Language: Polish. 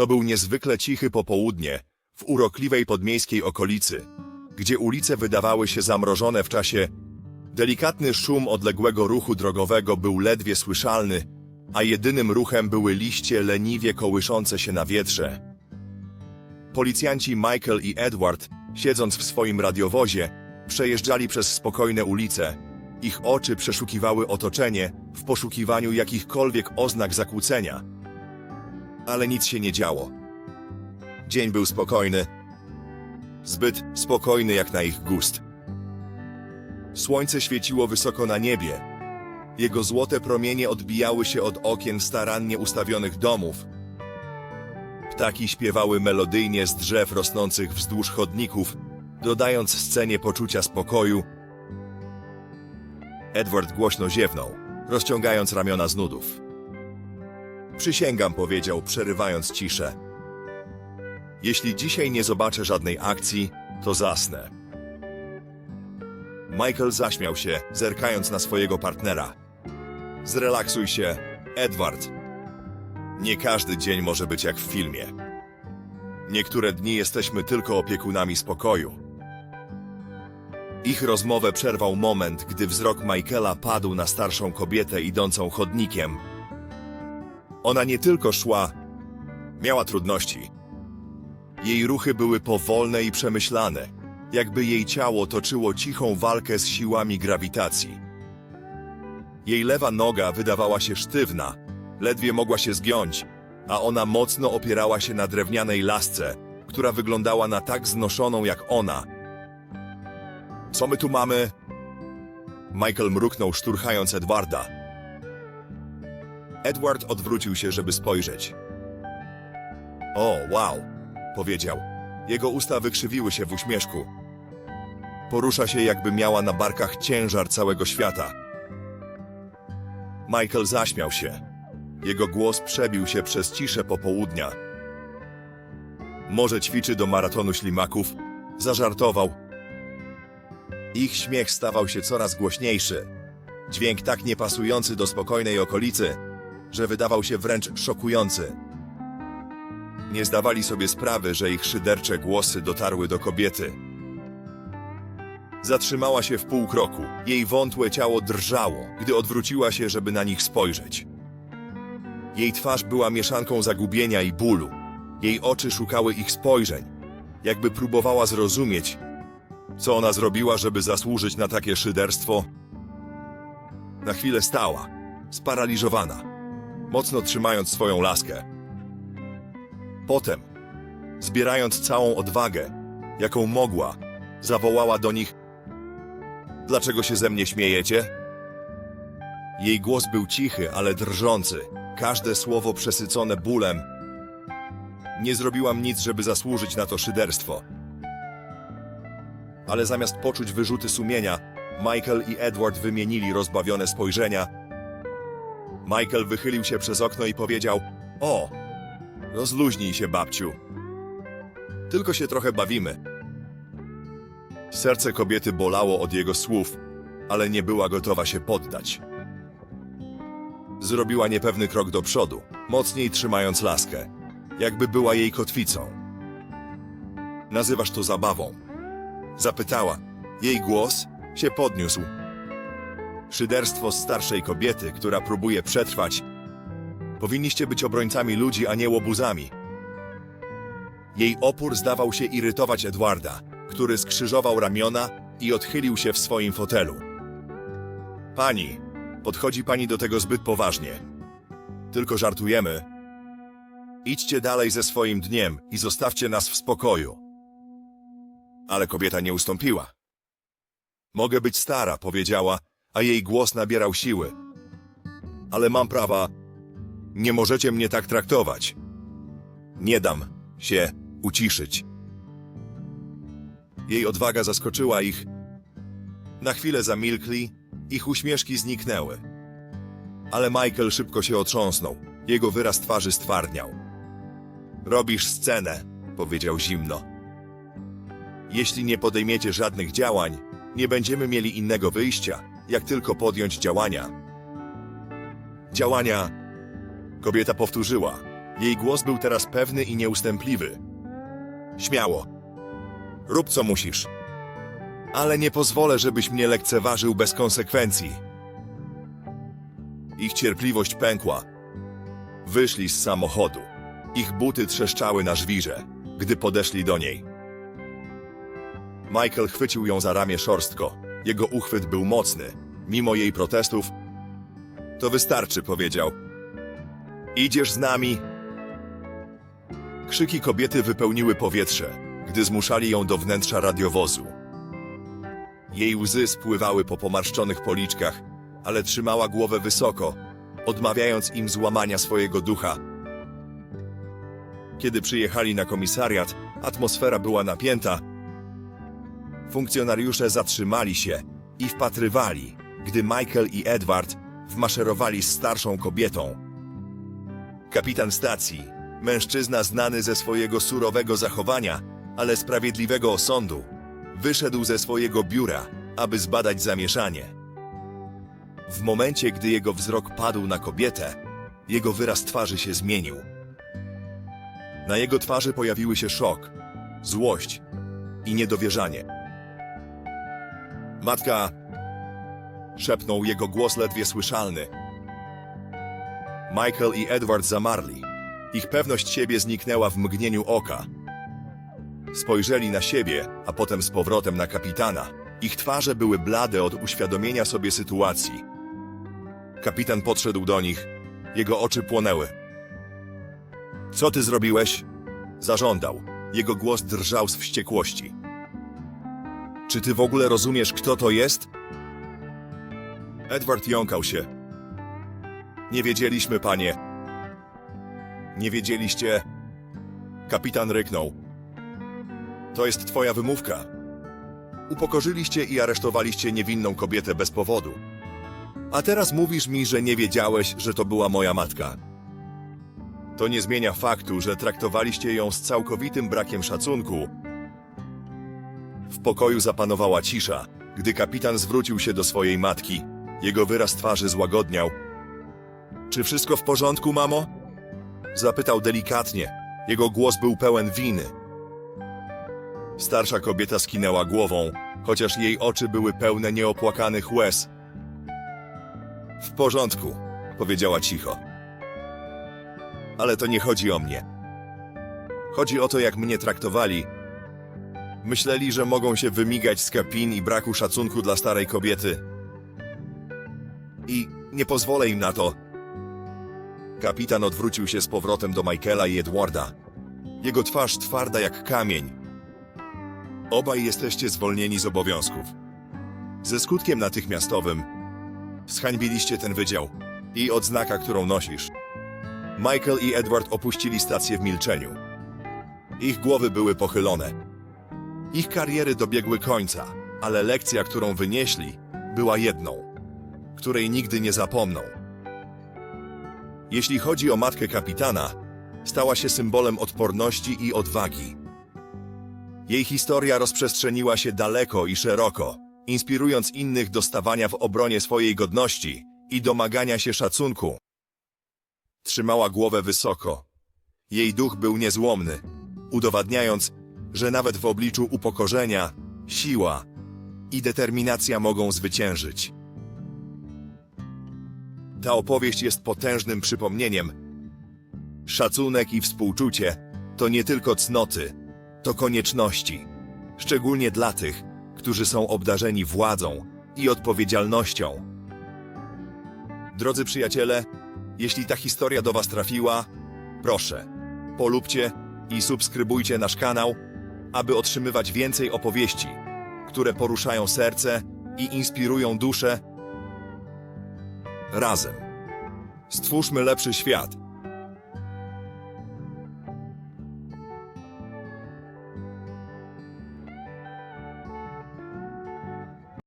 To był niezwykle cichy popołudnie w urokliwej podmiejskiej okolicy, gdzie ulice wydawały się zamrożone w czasie. Delikatny szum odległego ruchu drogowego był ledwie słyszalny, a jedynym ruchem były liście leniwie kołyszące się na wietrze. Policjanci Michael i Edward, siedząc w swoim radiowozie, przejeżdżali przez spokojne ulice. Ich oczy przeszukiwały otoczenie w poszukiwaniu jakichkolwiek oznak zakłócenia. Ale nic się nie działo. Dzień był spokojny. Zbyt spokojny jak na ich gust. Słońce świeciło wysoko na niebie. Jego złote promienie odbijały się od okien starannie ustawionych domów. Ptaki śpiewały melodyjnie z drzew rosnących wzdłuż chodników, dodając scenie poczucia spokoju. Edward głośno ziewnął, rozciągając ramiona z nudów. Przysięgam, powiedział, przerywając ciszę. Jeśli dzisiaj nie zobaczę żadnej akcji, to zasnę. Michael zaśmiał się, zerkając na swojego partnera. Zrelaksuj się, Edward. Nie każdy dzień może być jak w filmie. Niektóre dni jesteśmy tylko opiekunami spokoju. Ich rozmowę przerwał moment, gdy wzrok Michaela padł na starszą kobietę idącą chodnikiem. Ona nie tylko szła, miała trudności. Jej ruchy były powolne i przemyślane, jakby jej ciało toczyło cichą walkę z siłami grawitacji. Jej lewa noga wydawała się sztywna, ledwie mogła się zgiąć, a ona mocno opierała się na drewnianej lasce, która wyglądała na tak znoszoną jak ona. Co my tu mamy? Michael mruknął, szturchając Edwarda. Edward odwrócił się, żeby spojrzeć. O, wow, powiedział. Jego usta wykrzywiły się w uśmieszku. Porusza się, jakby miała na barkach ciężar całego świata. Michael zaśmiał się. Jego głos przebił się przez ciszę popołudnia. Może ćwiczy do maratonu ślimaków? Zażartował. Ich śmiech stawał się coraz głośniejszy. Dźwięk tak niepasujący do spokojnej okolicy, że wydawał się wręcz szokujący. Nie zdawali sobie sprawy, że ich szydercze głosy dotarły do kobiety. Zatrzymała się w pół kroku. Jej wątłe ciało drżało, gdy odwróciła się, żeby na nich spojrzeć. Jej twarz była mieszanką zagubienia i bólu. Jej oczy szukały ich spojrzeń, jakby próbowała zrozumieć, co ona zrobiła, żeby zasłużyć na takie szyderstwo. Na chwilę stała, sparaliżowana, mocno trzymając swoją laskę. Potem, zbierając całą odwagę, jaką mogła, zawołała do nich: Dlaczego się ze mnie śmiejecie? Jej głos był cichy, ale drżący, każde słowo przesycone bólem. Nie zrobiłam nic, żeby zasłużyć na to szyderstwo. Ale zamiast poczuć wyrzuty sumienia, Michael i Edward wymienili rozbawione spojrzenia. Michael wychylił się przez okno i powiedział: O, rozluźnij się, babciu. Tylko się trochę bawimy. Serce kobiety bolało od jego słów, ale nie była gotowa się poddać. Zrobiła niepewny krok do przodu, mocniej trzymając laskę, jakby była jej kotwicą. Nazywasz to zabawą? Zapytała. Jej głos się podniósł. Szyderstwo starszej kobiety, która próbuje przetrwać. Powinniście być obrońcami ludzi, a nie łobuzami. Jej opór zdawał się irytować Edwarda, który skrzyżował ramiona i odchylił się w swoim fotelu. Pani, podchodzi pani do tego zbyt poważnie. Tylko żartujemy. Idźcie dalej ze swoim dniem i zostawcie nas w spokoju. Ale kobieta nie ustąpiła. Mogę być stara, powiedziała, a jej głos nabierał siły. Ale mam prawa. Nie możecie mnie tak traktować. Nie dam się uciszyć. Jej odwaga zaskoczyła ich. Na chwilę zamilkli, ich uśmieszki zniknęły. Ale Michael szybko się otrząsnął. Jego wyraz twarzy stwardniał. Robisz scenę, powiedział zimno. Jeśli nie podejmiecie żadnych działań, nie będziemy mieli innego wyjścia, jak tylko podjąć działania. Działania, kobieta powtórzyła. Jej głos był teraz pewny i nieustępliwy. Śmiało. Rób co musisz. Ale nie pozwolę, żebyś mnie lekceważył bez konsekwencji. Ich cierpliwość pękła. Wyszli z samochodu. Ich buty trzeszczały na żwirze, gdy podeszli do niej. Michael chwycił ją za ramię szorstko. Jego uchwyt był mocny. Mimo jej protestów, to wystarczy, powiedział. Idziesz z nami? Krzyki kobiety wypełniły powietrze, gdy zmuszali ją do wnętrza radiowozu. Jej łzy spływały po pomarszczonych policzkach, ale trzymała głowę wysoko, odmawiając im złamania swojego ducha. Kiedy przyjechali na komisariat, atmosfera była napięta. Funkcjonariusze zatrzymali się i wpatrywali, gdy Michael i Edward wmaszerowali z starszą kobietą. Kapitan stacji, mężczyzna znany ze swojego surowego zachowania, ale sprawiedliwego osądu, wyszedł ze swojego biura, aby zbadać zamieszanie. W momencie, gdy jego wzrok padł na kobietę, jego wyraz twarzy się zmienił. Na jego twarzy pojawiły się szok, złość i niedowierzanie. Matka, szepnął jego głos ledwie słyszalny. Michael i Edward zamarli. Ich pewność siebie zniknęła w mgnieniu oka. Spojrzeli na siebie, a potem z powrotem na kapitana. Ich twarze były blade od uświadomienia sobie sytuacji. Kapitan podszedł do nich. Jego oczy płonęły. Co ty zrobiłeś? Zażądał. Jego głos drżał z wściekłości. Czy ty w ogóle rozumiesz, kto to jest? Edward jąkał się. Nie wiedzieliśmy, panie. Nie wiedzieliście. Kapitan ryknął. To jest twoja wymówka. Upokorzyliście i aresztowaliście niewinną kobietę bez powodu. A teraz mówisz mi, że nie wiedziałeś, że to była moja matka. To nie zmienia faktu, że traktowaliście ją z całkowitym brakiem szacunku. W pokoju zapanowała cisza, gdy kapitan zwrócił się do swojej matki. Jego wyraz twarzy złagodniał. Czy wszystko w porządku, mamo? Zapytał delikatnie. Jego głos był pełen winy. Starsza kobieta skinęła głową, chociaż jej oczy były pełne nieopłakanych łez. W porządku, powiedziała cicho. Ale to nie chodzi o mnie. Chodzi o to, jak mnie traktowali. Myśleli, że mogą się wymigać z kapin i braku szacunku dla starej kobiety. I nie pozwolę im na to. Kapitan odwrócił się z powrotem do Michaela i Edwarda. Jego twarz twarda jak kamień. Obaj jesteście zwolnieni z obowiązków. Ze skutkiem natychmiastowym zhańbiliście ten wydział i odznaka, którą nosisz. Michael i Edward opuścili stację w milczeniu. Ich głowy były pochylone. Ich kariery dobiegły końca, ale lekcja, którą wynieśli, była jedną, której nigdy nie zapomną. Jeśli chodzi o matkę kapitana, stała się symbolem odporności i odwagi. Jej historia rozprzestrzeniła się daleko i szeroko, inspirując innych do stawania w obronie swojej godności i domagania się szacunku. Trzymała głowę wysoko. Jej duch był niezłomny, udowadniając, że nawet w obliczu upokorzenia, siła i determinacja mogą zwyciężyć. Ta opowieść jest potężnym przypomnieniem. Szacunek i współczucie to nie tylko cnoty, to konieczności, szczególnie dla tych, którzy są obdarzeni władzą i odpowiedzialnością. Drodzy przyjaciele, jeśli ta historia do Was trafiła, proszę, polubcie i subskrybujcie nasz kanał, aby otrzymywać więcej opowieści, które poruszają serce i inspirują duszę. Razem. Stwórzmy lepszy świat.